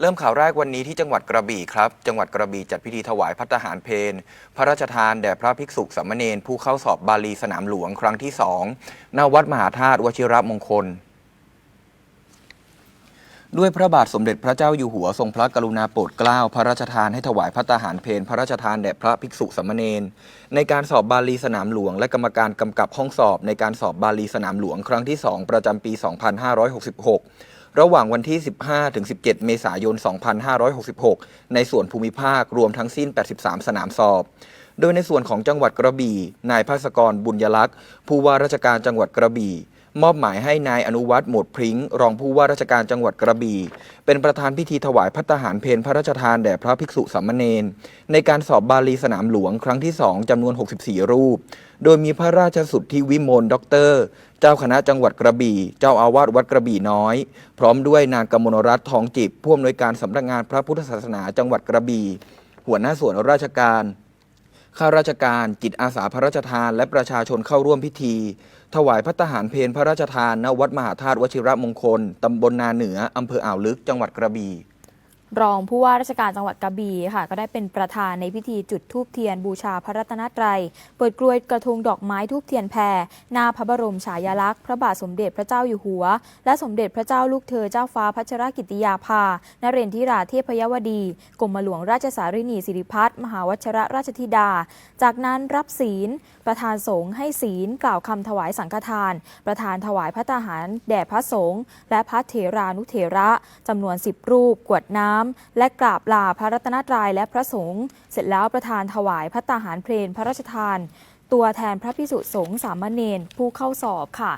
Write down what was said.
เริ่มข่าวแรกวันนี้ที่จังหวัดกระบี่ครับ จังหวัดกระบี่จัดพิธีถวายพัตตาหารเพนพระราชทานแด่พระภิกษุสามเณรผู้เข้าสอบบาลีสนามหลวงครั้งที่สองณวัดมหาธาตุวชิรมงคล ด้วยพระบาทสมเด็จพระเจ้าอยู่หัวทรงพระกรุณาโปรดเกล้าพระราชทานให้ถวายพัตตาหารเพนพระราชทานแด่พระภิกษุสามเณรในการสอบบาลีสนามหลวง และกรรมการกำกับห้องสอบในการสอบบาลีสนามหลวงครั้งที่2ประจำปี 2566 ระหว่างวันที่ 15 ถึง 17 เมษายน 2566 ในส่วนภูมิภาครวมทั้งสิ้น 83 สนามสอบ โดยในส่วนของจังหวัดกระบี่ นายภาสกรบุญยลักษณ์ผู้ว่าราชการจังหวัดกระบี่ มอบหมายให้นายอนุวัฒน์หมวดพริ้ง รองผู้ว่าราชการจังหวัดกระบี่ เป็นประธานพิธีถวายพัตตาหารเพนพระราชทานแด่พระภิกษุสามเณรในการสอบบาลีสนามหลวงครั้งที่2จำนวน 64 รูป โดยมีพระราชสุทธิวิมลด็อกเตอร์ เจ้าคณะจังหวัดกระบี่ เจ้าอาวาสวัดกระบี่น้อย พร้อมด้วยนางกมลรัตน์ทองจิบผู้อำนวยการสำนักงานพระพุทธศาสนาจังหวัดกระบี่ หัวหน้าส่วนราชการ ข้าราชการจิตอาสาพระราชทาน และประชาชนเข้าร่วมพิธี ถวายพระทหารเพลพระราชทานณวัดมหาธาตุวชิระมงคล ตำบลนาเหนือ อำเภออ่าวลึก จังหวัดกระบี่ รองผู้ว่าราชการจังหวัดกระบี่ค่ะ ก็ได้เป็นประธานในพิธีจุดธูปเทียนบูชาพระรัตนตรัย เปิดกลวยกระทงดอกไม้ธูปเทียนแผ่หน้าพระบรมฉายาลักษณ์พระบาทสมเด็จพระเจ้าอยู่หัว และสมเด็จพระเจ้าลูกเธอเจ้าฟ้าพัชรกิติยาภา นเรนทิราเทพยวดีกรมหลวงราชสารินีสิริพัฒน์มหาวชรราชธิดา จากนั้นรับศีล ประธานสงฆ์ให้ศีลกล่าวคำถวายสังฆทาน ประธานถวายพระตาหารแด่พระสงฆ์และพระเถรานุเถระจำนวน 10 รูปกวดน้ำ และกราบลาพระรัตนตรัยและพระสงฆ์เสร็จแล้วประธานถวายพระตาหารเพลนพระราชทาน ตัวแทนพระพิสุสงฆ์สามเณรผู้เข้าสอบค่ะ